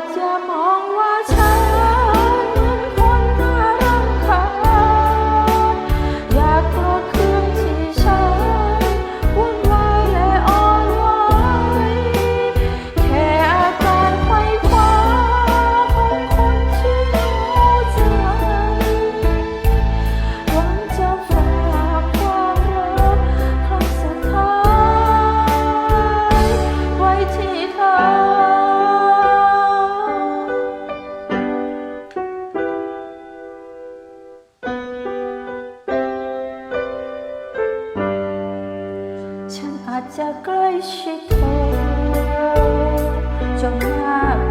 পচা จะใกล้ชิดเธอจนมาก